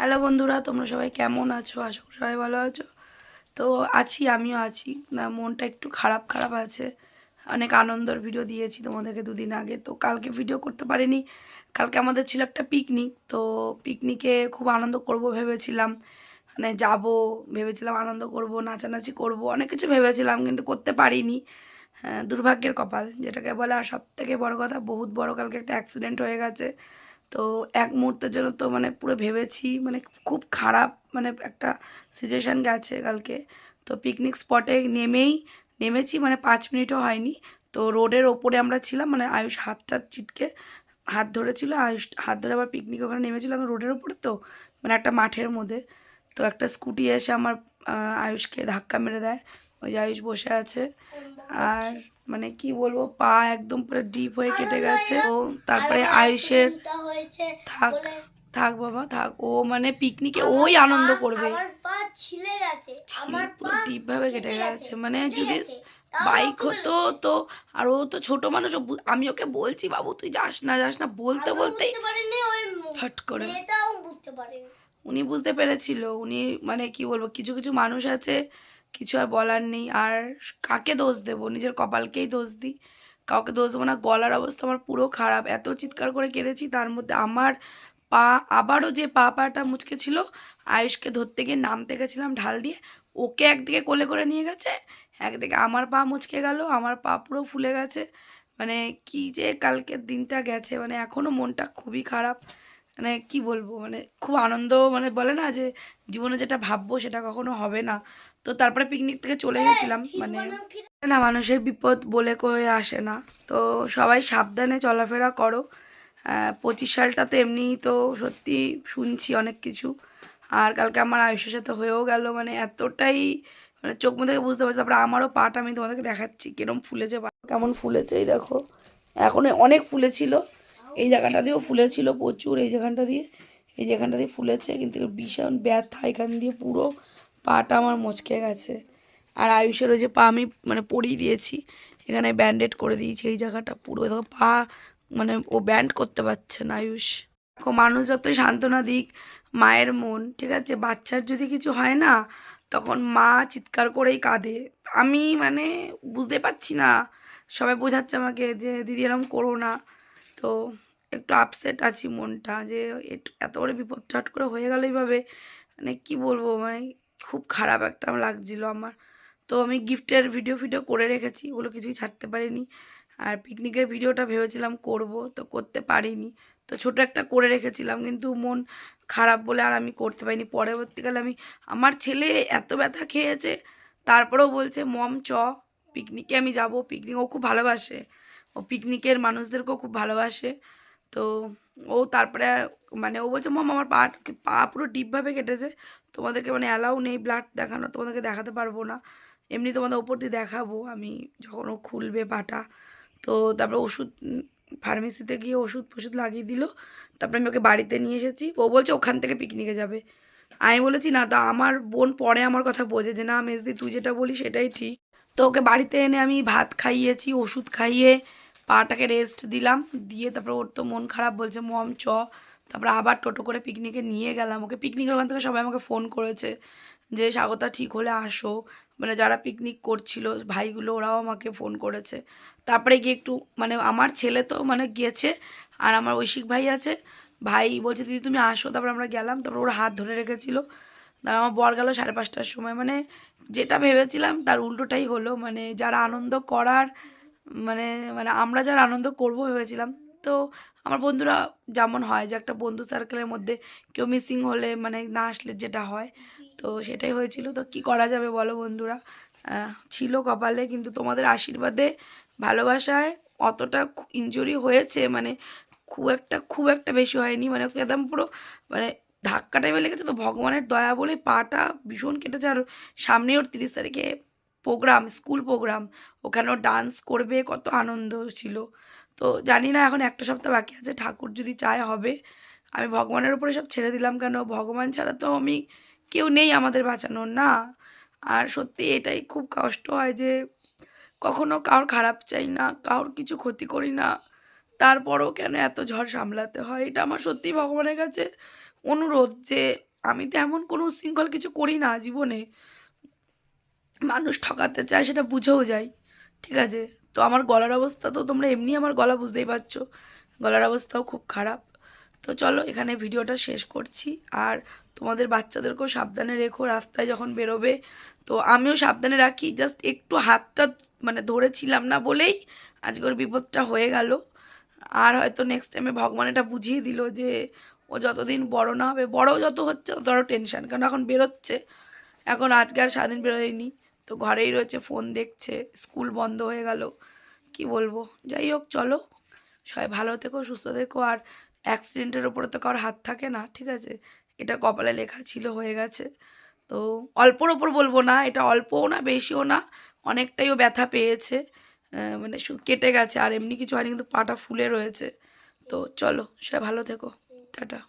Hello বন্ধুরা তোমরা সবাই কেমন আছো? আশা করি সবাই ভালো আছো। তো আছি আমিও আছি। মনটা একটু খারাপ খারাপ আছে। অনেক আনন্দর ভিডিও দিয়েছি তোমাদেরকে দুদিন আগে। তো কালকে ভিডিও করতে পারিনি। কালকে আমাদের ছিল একটা পিকনিক তো পিকনিকে খুব আনন্দ করব ভেবেছিলাম। মানে যাব ভেবেছিলাম আনন্দ করব নাচানাচি করব অনেক কিছু ভেবেছিলাম কিন্তু করতে পারিনি। হ্যাঁ, দুর্ভাগ্যের কপাল যেটাকে বলে আর সব থেকে বড় কথা বহুত বড় কালকে একটা অ্যাক্সিডেন্ট হয়ে গেছে। তো এক মুহূর্তের জন্য তো মানে পুরো ভেবেছি মানে খুব খারাপ মানে একটা সিচুয়েশান গেছে কালকে। তো পিকনিক স্পটে নেমেই, নেমেছি মানে পাঁচ মিনিটও হয়নি। তো রোডের ওপরে আমরা ছিলাম মানে আয়ুষ হাতটা চিটকে হাত ধরেছিল, আয়ুষ হাত ধরে আবার পিকনিক ওখানে নেমেছিলাম রোডের ওপরে তো মানে একটা মাঠের মধ্যে। তো একটা স্কুটি এসে আমার আয়ুষকে ধাক্কা মেরে দেয়। ওই যে আয়ুষ বসে আছে। আর মানে কি বলব পা একদম পুরো ডিপ হয়ে কেটে গেছে। ও তারপরে আয়ুষের থাক থাক বাবা থাক। ও মানে পিকনিকে ওই আনন্দ করবে। ডিপ ভাবে কেটে গেছে মানে যদি বাইক হতো তো আর ও তো ছোট মানুষ আমি ওকে বলছি বাবু তুই যাস না যাস না। বলতে মু- ফট করে উনি বুঝতে পেরেছিল। উনি মানে কি বলব কিছু কিছু মানুষ আছে কিছু আর বলার নেই। আর কাকে দোষ দেবো? নিজের কপালকেই দোষ দিই। কাউকে দোষ দেবো না। গলার অবস্থা আমার পুরো খারাপ। এত চিৎকার করে কেঁদেছি, তার মধ্যে আমার পা, আবারও যে পা পাটা মুচকে ছিল, আয়ুষকে ধরতে গিয়ে নামতে গেছিলাম ঢাল দিয়ে। ওকে একদিকে কোলে করে নিয়ে গেছে, একদিকে আমার পা মুচকে গেল, আমার পা পুরো ফুলে গেছে। মানে কি যে কালকের দিনটা গেছে মানে এখনও মনটা খুবই খারাপ। মানে কি বলব? মানে খুব আনন্দ মানে বলে না যে জীবনে যেটা ভাববো সেটা কখনো হবে না। তো তারপরে পিকনিক থেকে চলে গেছিলাম মানে না মানুষের বিপদ বলে কয়ে আসে না। তো সবাই সাবধানে চলাফেরা করো। পঁচিশ সালটা তো এমনিই তো সত্যি শুনছি অনেক কিছু। আর কালকে আমার আয়ুষের সাথে হয়েও গেল মানে এতটাই মানে চোখ মুখ থেকে বুঝতে পারছি তারপরে আমারও পাট আমি তোমাদেরকে দেখাচ্ছি কিরম ফুলেছে। কেমন ফুলেছে এই দেখো। এখন অনেক ফুলেছিল এই জায়গাটা দিয়েও ফুলেছিল প্রচুর এই জায়গাটা দিয়ে এই জায়গাটা দিয়ে ফুলেছে কিন্তু ভীষণ ব্যথা এখান দিয়ে পুরো। পাটা আমার মচকে গেছে। আর আয়ুষেরও যে পা আমি মানে পরিয়ে দিয়েছি, এখানে ব্যান্ডেড করে দিয়েছি, এই জায়গাটা পুরো। দেখো পা মানে ও ব্যান্ড করতে পারছে না আয়ুষ। মানুষ যতই সান্ত্বনা দিক, মায়ের মন, ঠিক আছে? বাচ্চার যদি কিছু হয় না, তখন মা চিৎকার করেই কাঁদে। আমি মানে বুঝতে পারছি না। সবাই বোঝাচ্ছে আমাকে যে, দিদি, এরম করো না। তো একটু আপসেট আছি মনটা যে এত বড় বিপদ চট করে হয়ে গেল এইভাবে? মানে কি বলব? মানে খুব খারাপ একটা লাগছিল আমার। তো আমি গিফটের ভিডিও ফিডিও করে রেখেছি, ওগুলো কিছুই ছাড়তে পারিনি। আর পিকনিকের ভিডিওটা ভেবেছিলাম করব, তো করতে পারিনি। তো ছোট একটা করে রেখেছিলাম, কিন্তু মন খারাপ বলে আর আমি করতে পারিনি। পরবর্তীকালে আমি, আমার ছেলে এত ব্যথা খেয়েছে, তারপরেও বলছে, মম, চ, পিকনিকে আমি যাব। পিকনিক, ও খুব ভালোবাসে। ও পিকনিকের মানুষদেরকেও খুব ভালোবাসে। তো ও তারপরে মানে ও বলছে, মম, আমার পা পা পুরো ডিপভাবে কেটেছে। তোমাদেরকে মানে অ্যালাউ নেই ব্লাড দেখানো, তোমাদেরকে দেখাতে পারব না। এমনি তোমাদের ওপর দিয়ে দেখাবো আমি যখন ও খুলবে পাটা। তো তারপরে ওষুধ ফার্মেসিতে গিয়ে ওষুধ ফষুধ লাগিয়ে দিল। তারপরে আমি ওকে বাড়িতে নিয়ে এসেছি। ও বলছে, ওখান থেকে পিকনিকে যাবে। আমি বলেছি, না, তো আমার বোন পরে আমার কথা বোঝে যে, না, মেজদি, তুই যেটা বলি সেটাই ঠিক। তো ওকে বাড়িতে এনে আমি ভাত খাইয়েছি, ওষুধ খাইয়ে পাটাকে রেস্ট দিলাম, দিয়ে তারপর ওর তো মন খারাপ বলছে, মম, চ। তারপরে আবার টোটো করে পিকনিকে নিয়ে গেলাম। ওকে পিকনিকের ওখান থেকে সবাই আমাকে ফোন করেছে যে, স্বাগতা, ঠিক হলে আসো। মানে যারা পিকনিক করছিল, ভাইগুলো ওরাও আমাকে ফোন করেছে। তারপরে গিয়ে একটু মানে আমার ছেলে তো মানে গিয়েছে আর আমার ঐশিক ভাই আছে। ভাই বলছে, দিদি, তুমি আসো। তারপর আমরা গেলাম, তারপর ওর হাত ধরে রেখেছিল। তারপর আমার বর গেল সাড়ে পাঁচটার সময়। মানে যেটা ভেবেছিলাম, তার উল্টোটাই হলো। মানে যারা আনন্দ করার মানে মানে আমরা যার আনন্দ করব ভেবেছিলাম। তো আমার বন্ধুরা যেমন হয় যে একটা বন্ধু সার্কেলের মধ্যে কেউ মিসিং হলে মানে না আসলে যেটা হয়, তো সেটাই হয়েছিল। তো কি করা যাবে বলো বন্ধুরা? ছিল কপালে কিন্তু তোমাদের আশীর্বাদে, ভালোবাসায় অতটা ইনজুরি হয়েছে মানে খুব একটা খুব একটা বেশি হয়নি। মানে একদম পুরো মানে ধাক্কা টাইমে লেগেছে তো ভগবানের দয়া বলে পাটা ভীষণ কেটেছে। আর সামনে ওর তিরিশ তারিখে প্রোগ্রাম, স্কুল প্রোগ্রাম ওখানে ও ডান্স করবে, কত আনন্দ ছিল। তো জানি না এখন একটা সপ্তাহ বাকি আছে, ঠাকুর যদি চায় হবে। আমি ভগবানের উপরে সব ছেড়ে দিলাম কেন? ভগবান ছাড়া তো আমি কেউ নেই আমাদের বাঁচানোর, না? আর সত্যি এটাই খুব কষ্ট হয় যে কখনো কারোর খারাপ চাই না কারোর কিছু ক্ষতি করি না। তারপরও কেন এত ঝড় সামলাতে হয়? এটা আমার সত্যি ভগবানের কাছে অনুরোধ যে আমি তো এমন কোনো উচ্ছৃঙ্খল কিছু করি না জীবনে। মানুষ ঠকাতে চায়, সেটা বুঝেও যাই। ঠিক আছে? তো আমার গলার অবস্থা তো তোমরা এমনি আমার গলা বুঝতেই পারছ। গলার অবস্থাও খুব খারাপ। তো চলো, এখানে ভিডিওটা শেষ করছি। আর তোমাদের বাচ্চাদেরকেও সাবধানে রেখো, রাস্তায় যখন বেরোবে। তো আমিও সাবধানে রাখি জাস্ট একটু হাতটা মানে ধরেছিলাম না বলেই আজকের বিপদটা হয়ে গেল। আর হয়তো নেক্সট টাইমে ভগবান এটা বুঝিয়ে দিল যে, ও যতদিন বড় না হবে, বড় যত হচ্ছে, তত টেনশন কারণ এখন বেরোচ্ছে। এখন আজকে আর সারাদিন বেরোয়নি। তো ঘরেই রয়েছে ফোন দেখছে স্কুল বন্ধ হয়ে গেল। কি বলব? যাই হোক, চলো। সবাই ভালো থেকো, সুস্থ থেকো। আর অ্যাক্সিডেন্টের ওপরে তো কারোর হাত থাকে না, ঠিক আছে? এটা কপালে লেখা ছিল, হয়ে গেছে। তো অল্পর ওপর বলব না, এটা অল্পও না, বেশিও না। অনেকটাইও ব্যথা পেয়েছে। মানে কেটে গেছে। আর এমনি কিছু হয়নি, কিন্তু পাটা ফুলে রয়েছে। তো চলো, সবাই ভালো থেকো। টাটা।